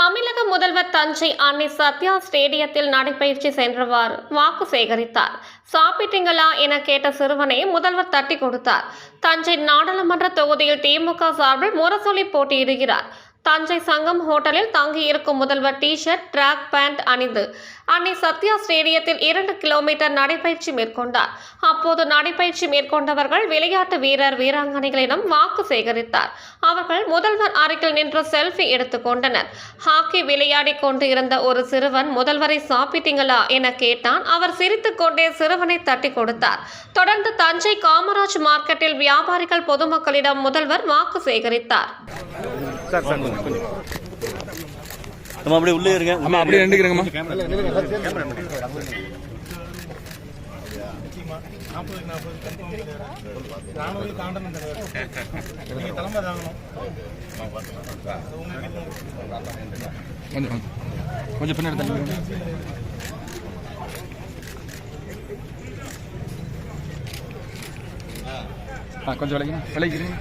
தமிழக முதல்வர் தஞ்சை அன்னை சத்யா ஸ்டேடியத்தில் நடைபயிற்சி சென்றவார் வாக்கு சேகரித்தார். சாப்பிட்டீங்களா என கேட்ட சிறுவனை முதல்வர் தட்டி கொடுத்தார். தஞ்சை நாடாளுமன்ற தொகுதியில் திமுக சார்பில் முரசொலி போட்டியிடுகிறார். தஞ்சை சங்கம் ஹோட்டலில் தங்கியிருக்கும் முதல்வர் டி ஷர்ட் ட்ராக் பேண்ட் அணிந்து அன்னை சத்யா ஸ்டேடியத்தில் இரண்டு கிலோமீட்டர் நடைபயிற்சி மேற்கொண்டார். அப்போது நடைபயிற்சி மேற்கொண்டவர்கள் விளையாட்டு வீரர் வீராங்கனைகளிடம் வாக்கு சேகரித்தார். அவர்கள் முதல்வர் அருகில் நின்று செல்ஃபி எடுத்துக்கொண்டனர் ஹாக்கி விளையாடி கொண்டு இருந்த ஒரு சிறுவன் முதல்வரை சாப்பிட்டீங்களா? என கேட்டான். அவர் சிரித்துக்கொண்டே சிறுவனை தட்டி கொடுத்தார். தொடர்ந்து தஞ்சை காமராஜ் மார்க்கெட்டில் வியாபாரிகள் பொதுமக்களிடம் முதல்வர் வாக்கு சேகரித்தார். சார் சார் கொஞ்சம் கொஞ்சம். நம்ம அப்படியே உள்ளே இருங்க அம்மா அப்படியே நின்றுக்கிறேங்கம்மா. கொஞ்சம் கொஞ்சம் பின்னாடி தள்ளி ஆ கொஞ்சம் விளைங்க விளைக்கிறீங்க